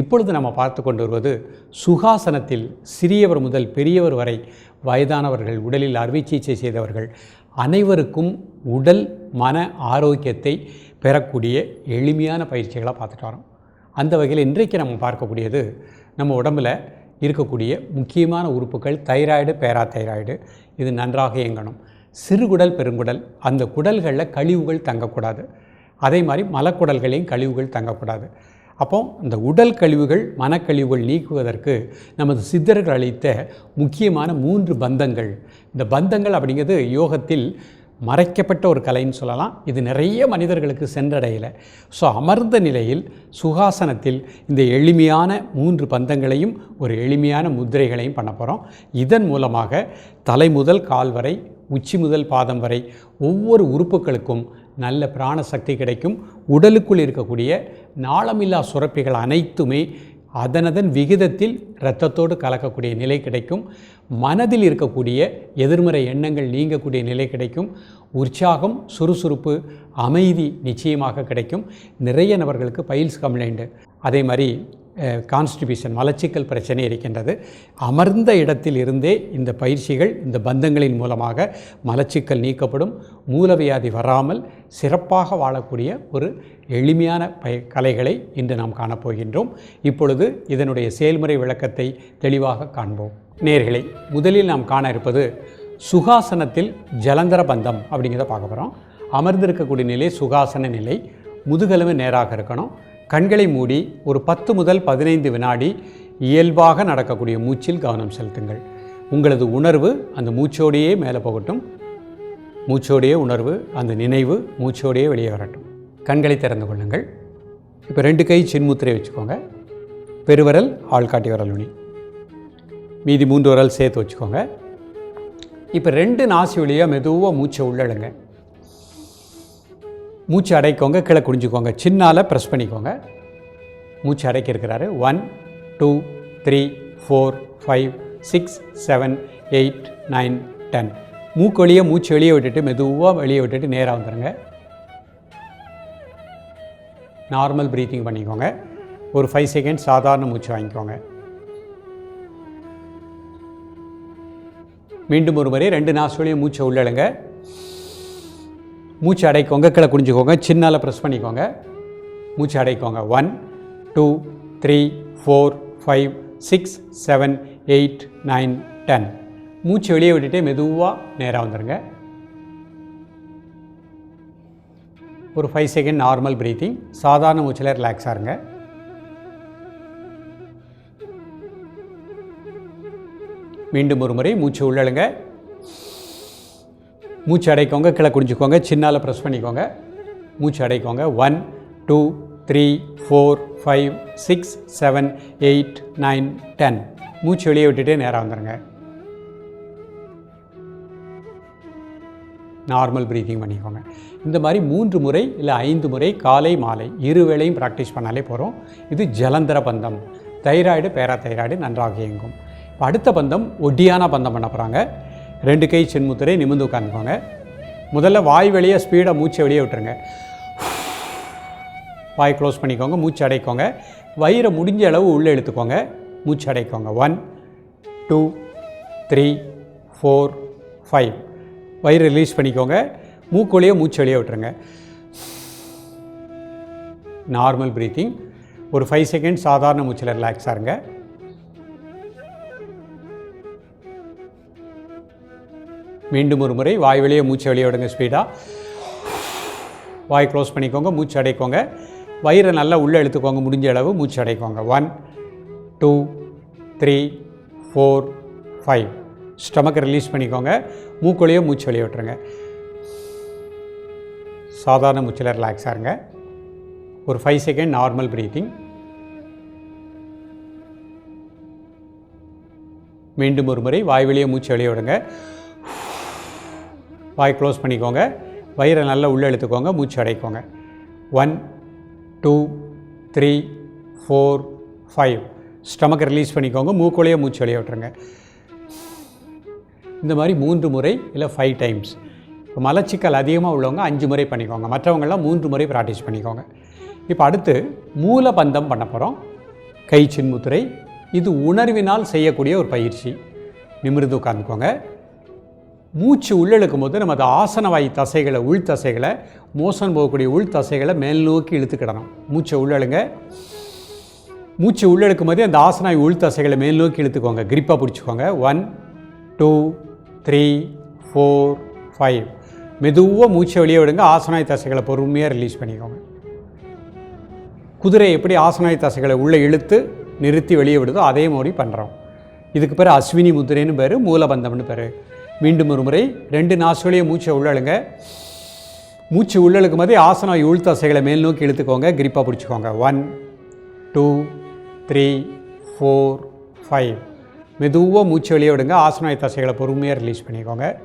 இப்பொழுது நம்ம பார்த்து கொண்டு வருவது சுகாசனத்தில் சிறியவர் முதல் பெரியவர் வரை வயதானவர்கள் உடலில் அறுவை சிகிச்சை செய்தவர்கள் அனைவருக்கும் உடல் மன ஆரோக்கியத்தை பெறக்கூடிய எளிமையான பயிற்சிகளாக பார்த்துட்டு வரோம். அந்த வகையில் இன்றைக்கு நம்ம பார்க்கக்கூடியது நம்ம உடம்பில் இருக்கக்கூடிய முக்கியமான உறுப்புகள் தைராய்டு பேரா தைராய்டு இது நன்றாக இயங்கணும். சிறுகுடல் பெருங்குடல் அந்த குடல்களில் கழிவுகள் தங்கக்கூடாது. அதே மாதிரி மலக்குடல்களையும் கழிவுகள் தங்கக்கூடாது. அப்போ இந்த உடல் கழிவுகள் மனக்கழிவுகள் நீக்குவதற்கு நமது சித்தர்கள் அளித்த முக்கியமான மூன்று பந்தங்கள். இந்த பந்தங்கள் அப்படிங்கிறது யோகத்தில் மறைக்கப்பட்ட ஒரு கலைன்னு சொல்லலாம். இது நிறைய மனிதர்களுக்கு சென்றடையலை. ஸோ அமர்ந்த நிலையில் சுகாசனத்தில் இந்த எளிமையான மூன்று பந்தங்களையும் ஒரு எளிமையான முத்திரைகளையும் பண்ண போகிறோம் இதன் மூலமாக தலை முதல் கால் வரை உச்சி முதல் பாதம் வரை ஒவ்வொரு உறுப்புகளுக்கும் நல்ல பிராண சக்தி கிடைக்கும். உடலுக்குள் இருக்கக்கூடிய நாளமில்லா சுரப்பிகள் அனைத்துமே அதனதன் விகிதத்தில் இரத்தத்தோடு கலக்கக்கூடிய நிலை கிடைக்கும். மனதில் இருக்கக்கூடிய எதிர்மறை எண்ணங்கள் நீங்கக்கூடிய நிலை கிடைக்கும். உற்சாகம் சுறுசுறுப்பு அமைதி நிச்சயமாக கிடைக்கும். நிறைய நபர்களுக்கு பைல்ஸ் கம்ப்ளைண்ட்டு அதே மாதிரி கான்ஸ்டிபியூஷன் மலச்சிக்கல் பிரச்சனை இருக்கின்றது. அமர்ந்த இடத்தில் இருந்தே இந்த பயிற்சிகள் இந்த பந்தங்களின் மூலமாக மலச்சிக்கல் நீக்கப்படும். மூலவியாதி வராமல் சிறப்பாக வாழக்கூடிய ஒரு எளிமையான பய கலைகளை இன்று நாம் காணப்போகின்றோம். இப்பொழுது இதனுடைய செயல்முறை விளக்கத்தை தெளிவாக காண்போம். நேர்களை முதலில் நாம் காண இருப்பது சுகாசனத்தில் ஜலந்தர பந்தம் அப்படிங்கிறத பார்க்க போகிறோம் அமர்ந்திருக்கக்கூடிய நிலை சுகாசன நிலை முதுகெலும்பு நேராக இருக்கணும். கண்களை மூடி ஒரு பத்து முதல் பதினைந்து வினாடி இயல்பாக நடக்கக்கூடிய மூச்சில் கவனம் செலுத்துங்கள். உங்களது உணர்வு அந்த மூச்சோடையே மேலே போகட்டும். மூச்சோடையே உணர்வு அந்த நினைவு மூச்சோடையே வெளியே வரட்டும். கண்களை திறந்து கொள்ளுங்கள். இப்போ ரெண்டு கை சின்முத்திரை வச்சுக்கோங்க. பெருவரல் ஆள்காட்டி வரல் நுனி. மீதி மூன்று விரல் சேர்த்து வச்சுக்கோங்க. இப்போ ரெண்டு நாசி வழியாக மெதுவாக மூச்சை உள்ளழுங்க மூச்சு அடைக்கோங்க கீழே குடிஞ்சுக்கோங்க சின்னால் ப்ரெஸ் பண்ணிக்கோங்க. மூச்சு அடைக்க இருக்கிறாரு. One two three four five six seven eight nine ten மூக்கு வழியே மூச்சு வெளியே விட்டுட்டு மெதுவாக வெளியே விட்டுட்டு நேராக வந்துடுங்க நார்மல் ப்ரீத்திங் பண்ணிக்கோங்க. ஒரு ஃபைவ் செகண்ட் சாதாரண மூச்சு வாங்கிக்கோங்க. மீண்டும் ஒரு முறை ரெண்டு நாசுலையும் மூச்சை உள்ளழுங்க மூச்சு அடைக்கோங்க கீழே குடிஞ்சுக்கோங்க. சின்னால் ப்ரெஸ் பண்ணிக்கோங்க. மூச்சு அடைக்கோங்க. One two three four five six seven eight nine ten மூச்சு வெளியே விட்டுட்டு மெதுவாக நேராக வந்துடுங்க ஒரு ஃபைவ் செகண்ட் நார்மல் ப்ரீத்திங் சாதாரண மூச்சில் ரிலாக்ஸாக இருங்க. மீண்டும் ஒரு முறை மூச்சு உள்ளழுங்க. மூச்சு அடைக்கோங்க கீழே குடிஞ்சுக்கோங்க சின்னால் ப்ரெஸ் பண்ணிக்கோங்க. மூச்சு அடைக்கோங்க. One two three four five six seven eight nine ten மூச்சு வெளியே விட்டுட்டே நேராக வந்துடுங்க நார்மல் ப்ரீத்திங் பண்ணிக்கோங்க. இந்த மாதிரி மூன்று முறை இல்லை ஐந்து முறை காலை மாலை இரு வேளையும் ப்ராக்டிஸ் பண்ணாலே போகிறோம் இது ஜலந்தர பந்தம். தைராய்டு பேரா தைராய்டு நன்றாக இயங்கும். இப்போ அடுத்த பந்தம் ஒட்டியான பந்தம் பண்ண போகிறாங்க ரெண்டு கை சின்முத்திரை நிமிந்து உட்காந்துக்கோங்க முதல்ல வாய் வெளியே ஸ்பீடாக மூச்சை வெளியே விட்டுருங்க. வாய் க்ளோஸ் பண்ணிக்கோங்க மூச்சு அடைக்கோங்க. வயிறை முடிஞ்ச அளவு உள்ளே இழுத்துக்கோங்க. மூச்சு அடைக்கோங்க. One two three four five வயிறு ரிலீஸ் பண்ணிக்கோங்க. மூக்குள்ளேயே மூச்சு வெளியே விட்டுருங்க. நார்மல் ப்ரீத்திங் ஒரு ஃபைவ் செகண்ட் சாதாரண மூச்சில் ரிலாக்ஸாக இருங்க. மீண்டும் ஒரு முறை வாய் வெளியே மூச்சு வெளியே விடுங்க ஸ்பீடாக வாய் க்ளோஸ் பண்ணிக்கோங்க மூச்சு அடைக்கோங்க. வயிறை நல்லா உள்ளே இழுத்துக்கோங்க முடிஞ்ச அளவு மூச்சு அடைக்கோங்க. One two three four five ஸ்டமக்கை release பண்ணிக்கோங்க. மூக்கொழியே மூச்சு வெளியே விட்டுருங்க. சாதாரண மூச்சில் ரிலாக்ஸாக இருங்க. ஒரு ஃபைவ் செகண்ட் நார்மல் ப்ரீத்திங் மீண்டும் ஒரு முறை வாய் வெளியே மூச்சு வெளியே விடுங்க. வாய் க்ளோஸ் பண்ணிக்கோங்க. வயிறை நல்லா உள்ளே இழுத்துக்கோங்க. மூச்சு அடைக்கோங்க. One two three four five ஸ்டமக்கை release பண்ணிக்கோங்க. மூக்கோலையே மூச்சு வெளியே விட்டுருங்க. இந்த மாதிரி மூன்று முறை இல்லை ஃபைவ் டைம்ஸ் இப்போ மலச்சிக்கல் அதிகமாக உள்ளவங்க அஞ்சு முறை பண்ணிக்கோங்க. மற்றவங்கெல்லாம் மூன்று முறை ப்ராக்டிஸ் பண்ணிக்கோங்க. இப்போ அடுத்து மூலபந்தம் பண்ண போகிறோம் கை சின்முத்திரை. இது உணர்வினால் செய்யக்கூடிய ஒரு பயிற்சி. நிமிர்ந்து உட்காந்துக்கோங்க மூச்சு உள்ளெழுக்கும் போது நம்ம அந்த ஆசனவாய் தசைகளை உள் தசைகளை மோசன் போகக்கூடிய உள் தசைகளை மேல் நோக்கி இழுத்துக்கிடணும் மூச்சை உள்ளெழுங்க மூச்சு உள்ளெழுக்கும் போதே அந்த ஆசனாய் உள் தசைகளை மேல் நோக்கி இழுத்துக்கோங்க. கிரிப்பாக பிடிச்சிக்கோங்க. One two three four five மெதுவாக மூச்சை வெளியே விடுங்க. ஆசனாய் தசைகளை பொறுமையாக ரிலீஸ் பண்ணிக்கோங்க. குதிரை எப்படி ஆசனாய் தசைகளை உள்ளே இழுத்து நிறுத்தி வெளியே விடுதோ அதே மாதிரி பண்ணுறோம் இதுக்கு பேர் அஸ்வினி முத்திரைன்னு பேர் மூலபந்தம்னு பேர். மீண்டும் ஒரு முறை ரெண்டு நாசுகளையும் மூச்சை உள்ளழுங்க. மூச்சு உள்ளழுக்கும் போதே ஆசனம் உள் தசைகளை மேல் நோக்கி இழுத்துக்கோங்க. கிரிப்பாக பிடிச்சிக்கோங்க. One two three four five மெதுவாக மூச்சு வெளியே விடுங்க. ஆசனாய் தசைகளை பொறுமையாக ரிலீஸ் பண்ணிக்கோங்க.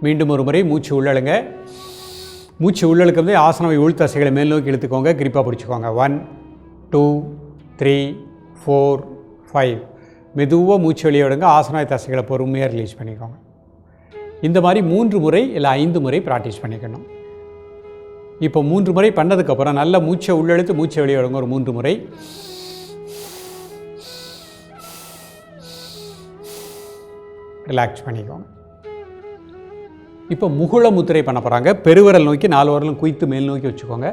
மீண்டும் ஒரு முறை மூச்சு உள்ளழுங்க. மூச்சு உள்ளழுக்கும் வந்து ஆசனாவை உள் தசைகளை மேல் நோக்கி இழுத்துக்கோங்க. கிரிப்பாக பிடிச்சிக்கோங்க. One two three four five மெதுவாக மூச்சு வெளியே விடுங்க ஆசனாய் தசைகளை பொறுமையாக ரிலீஸ் பண்ணிக்கோங்க. இந்த மாதிரி மூன்று முறை இல்லை ஐந்து முறை ப்ராக்டிஸ் பண்ணிக்கணும். இப்போ மூன்று முறை பண்ணதுக்கப்புறம் நல்ல மூச்சை உள்ளெழுத்து மூச்சை வெளியே விடுங்க ஒரு மூன்று முறை. ரிலாக்ஸ் பண்ணிக்கோங்க. இப்போ முகுள முத்திரை பண்ண போகிறாங்க பெருவிரல் நோக்கி நாலு வரலும் குய்த்து மேல் நோக்கி வச்சுக்கோங்க.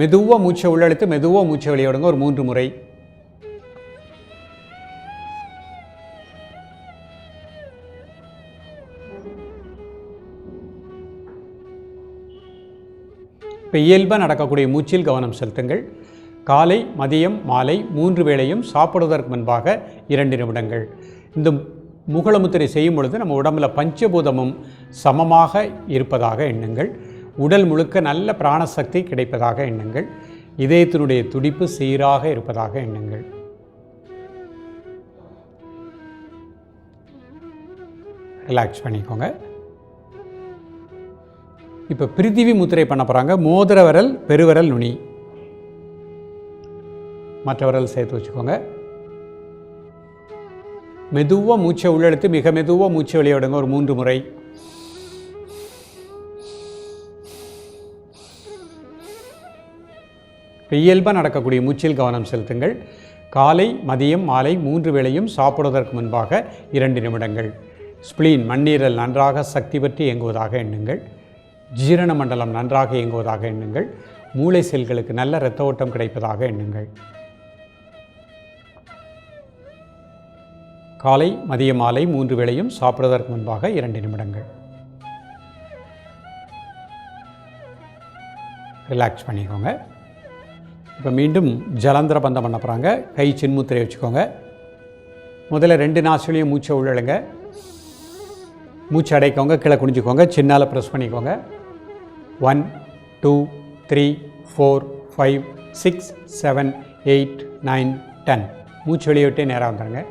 மெதுவாக மூச்சை உள்ளெழுத்து மெதுவாக மூச்சை வெளியே விடுங்க ஒரு மூன்று முறை. இப்போ இயல்பாக நடக்கக்கூடிய மூச்சில் கவனம் செலுத்துங்கள். காலை மதியம் மாலை மூன்று வேளையும் சாப்பிடுவதற்கு முன்பாக இரண்டு நிமிடங்கள். இந்த முகலமுத்திரை செய்யும் பொழுது நம்ம உடம்புல பஞ்சபூதமும் சமமாக இருப்பதாக எண்ணுங்கள். உடல் முழுக்க நல்ல பிராணசக்தி கிடைப்பதாக எண்ணுங்கள். இதயத்தினுடைய துடிப்பு சீராக இருப்பதாக எண்ணுங்கள். ரிலாக்ஸ் பண்ணிக்கோங்க. இப்போ பிரித்திவி முத்திரை பண்ண போகிறாங்க மோதிர விரல் பெருவிரல் நுனி. மற்ற விரல் சேர்த்து வச்சுக்கோங்க. மெதுவாக மூச்சை உள்ளெடுத்து மிக மெதுவாக மூச்சை வெளியே ஒரு மூன்று முறை. இயல்பாக நடக்கக்கூடிய மூச்சில் கவனம் செலுத்துங்கள். காலை மதியம் மாலை மூன்று வேளையும் சாப்பிடுவதற்கு முன்பாக இரண்டு நிமிடங்கள். ஸ்பிளீன் மண்ணீரல் நன்றாக சக்தி பற்றி இயங்குவதாக எண்ணுங்கள். ஜீரண மண்டலம் நன்றாக இயங்குவதாக எண்ணுங்கள். மூளை செல்களுக்கு நல்ல இரத்த ஓட்டம் கிடைப்பதாக எண்ணுங்கள். காலை மதிய மாலை மூன்று வேளையும் சாப்பிடுவதற்கு முன்பாக இரண்டு நிமிடங்கள். ரிலாக்ஸ் பண்ணிக்கோங்க. இப்போ மீண்டும் ஜலந்திர பந்தம் பண்ண போகிறாங்க கை சின்முத்திரை வச்சுக்கோங்க. முதல்ல ரெண்டு நாசிலையும் மூச்சை உள்ளழுங்க. மூச்சு அடைக்கோங்க. கீழே குனிஞ்சிக்கோங்க. சின்னால் ப்ரெஸ் பண்ணிக்கோங்க. One two three four five six seven eight nine ten. மூச்சு வெளியே விட்டே நேராக வந்துடுங்க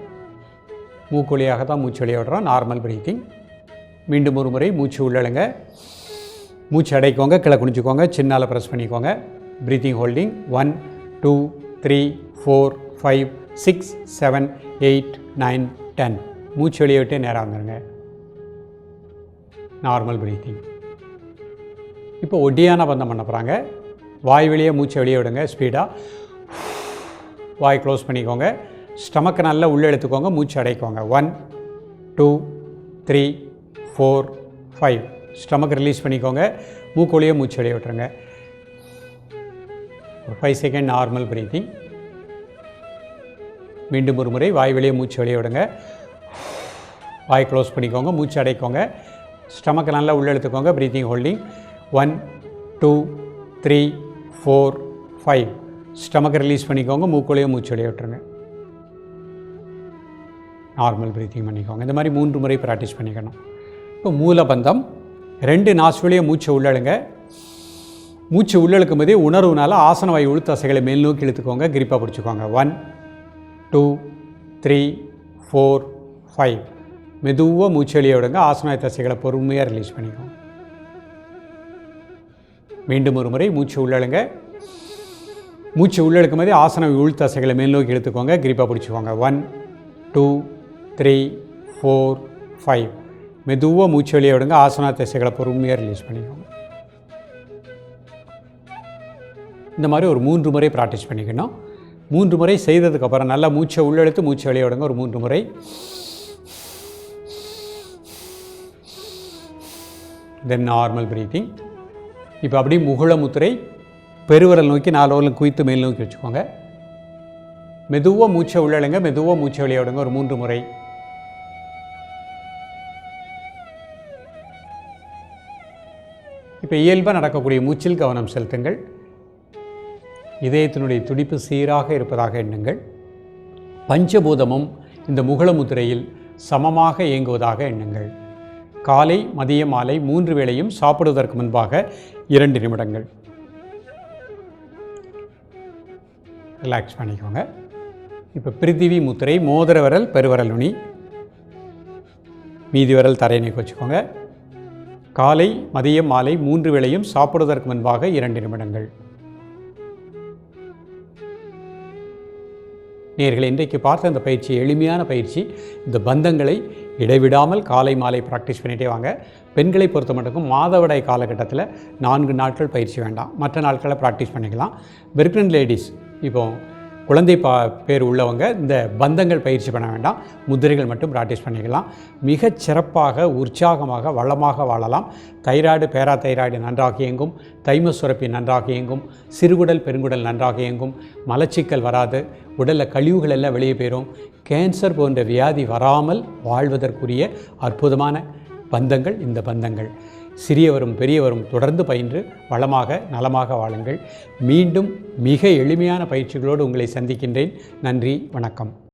மூக்கு வழியாக தான் மூச்சு வெளியே விடுறோம் நார்மல் பிரீத்திங் மீண்டும் ஒரு முறை மூச்சு உள்ளழுங்க மூச்சு அடைக்கோங்க கீழே குனிஞ்சிக்கோங்க சின்னால் ப்ரெஸ் பண்ணிக்கோங்க. Breathing holding one two three four five six seven eight nine ten மூச்சு வெளியே விட்டே நேராக வந்துடுங்க நார்மல் பிரீத்திங் இப்போ ஒட்டியான பந்தம் பண்ண போகிறாங்க வாய் வெளியே மூச்சை வெளியே விடுங்க ஸ்பீடாக வாய் க்ளோஸ் பண்ணிக்கோங்க. ஸ்டமக்கை நல்லா உள்ளே எடுத்துக்கோங்க மூச்சு அடைக்கோங்க. One two three four five stomach release பண்ணிக்கோங்க. மூக்கொழியே மூச்சு வெளியே விட்டுருங்க. ஒரு ஃபைவ் செகண்ட் நார்மல் பிரீத்திங் மீண்டும் ஒரு முறை வாய் வெளியே மூச்சு வெளியே விடுங்க. வாய் க்ளோஸ் பண்ணிக்கோங்க மூச்சு அடைக்கோங்க. ஸ்டமக்கை நல்லா உள்ளே எடுத்துக்கோங்க breathing holding one two three four five. ஸ்டமக்கை release பண்ணிக்கோங்க மூக்கொழியே மூச்சு விட்டுருங்க. நார்மல் ப்ரீத்திங் பண்ணிக்கோங்க. இந்த மாதிரி மூன்று முறை ப்ராக்டிஸ் பண்ணிக்கணும். இப்போ மூலபந்தம் ரெண்டு நாசுவலையும் மூச்சை உள்ளழுங்க. மூச்சு உள்ளழுக்கும் போதே உணர்வுனால ஆசன வாயு உளுத்தசைகளை மேல் நோக்கி இழுத்துக்கோங்க கிரிப்பாக பிடிச்சிக்கோங்க. One two three four five மெதுவாக மூச்சு விடுங்க. ஆசனாய் தசைகளை பொறுமையாக ரிலீஸ் பண்ணிக்கோங்க. மீண்டும் ஒரு முறை மூச்சு உள்ளழுங்க. மூச்சு உள்ளழுக்கும் போதே ஆசன உள் தசைகளை மேல் நோக்கி எடுத்துக்கோங்க கிரிப்பாக பிடிச்சிக்கோங்க. One two three four five மெதுவாக மூச்சு வெளியே விடுங்க. ஆசனா தசைகளை பொறுமையாக ரிலீஸ் பண்ணிக்கோங்க. இந்த மாதிரி ஒரு மூன்று முறை ப்ராக்டிஸ் பண்ணிக்கணும். மூன்று முறை செய்ததுக்கப்புறம் நல்லா மூச்சை உள்ளெழுத்து மூச்சு வெளியே விடுங்க. ஒரு மூன்று முறை. தென் நார்மல் ப்ரீத்திங் இப்போ அப்படியே முகுள முத்திரை பெருவிரல் நோக்கி நாலு வரலும் குவித்து மேல் நோக்கி வச்சுக்கோங்க. மெதுவாக மூச்சை உள்ளழுங்க மெதுவாக மூச்சை வெளியே விடுங்க ஒரு மூன்று முறை. இப்போ இயல்பாக நடக்கக்கூடிய மூச்சில் கவனம் செலுத்துங்கள். இதயத்தினுடைய துடிப்பு சீராக இருப்பதாக எண்ணுங்கள். பஞ்சபூதமும் இந்த முகுலமுத்திரையில் சமமாக இயங்குவதாக எண்ணுங்கள். காலை மதிய மாலை மூன்று வேளையும் சாப்பிடுவதற்கு முன்பாக இரண்டு நிமிடங்கள். ரிலாக்ஸ் பண்ணிக்கோங்க. இப்போ பிரித்திவி முத்திரை மோதிர விரல் பெருவரல் நுனி. மீதி விரல் தரையை நீக்கி வச்சுக்கோங்க. காலை மதியம் மாலை மூன்று வேளையும் சாப்பிடுவதற்கு முன்பாக இரண்டு நிமிடங்கள். நேர்களை இன்றைக்கு பார்த்த அந்த பயிற்சி எளிமையான பயிற்சி இந்த பந்தங்களை இடைவிடாமல் காலை மாலை ப்ராக்டிஸ் பண்ணிகிட்டே வாங்க. பெண்களை பொறுத்த மட்டுக்கும் மாதவிடாய் காலகட்டத்தில் நான்கு நாட்கள் பயிற்சி வேண்டாம். மற்ற நாட்களை ப்ராக்டிஸ் பண்ணிக்கலாம். பிரெக்னன்ட் லேடிஸ் இப்போது குழந்தை பா பேர் உள்ளவங்க இந்த பந்தங்கள் பயிற்சி பண்ண வேண்டாம். முதிரைகள் மட்டும் ப்ராக்டிஸ் பண்ணிக்கலாம். மிகச் சிறப்பாக உற்சாகமாக வளமாக வாழலாம். தைராய்டு பேரா தைராய்டு நன்றாக இயங்கும். தைம சுரப்பி நன்றாக இயங்கும். சிறுகுடல் பெருங்குடல் நன்றாக இயங்கும். மலச்சிக்கல் வராது. உடலில் கழிவுகள் எல்லாம் வெளியே போயிடும் கேன்சர் போன்ற வியாதி வராமல் வாழ்வதற்குரிய அற்புதமான பந்தங்கள் இந்த பந்தங்கள். சிறியவரும் பெரியவரும் தொடர்ந்து பயின்று வளமாக நலமாக வாழுங்கள். மீண்டும் மிக எளிமையான பயிற்சிகளோடு உங்களை சந்திக்கின்றேன். நன்றி வணக்கம்.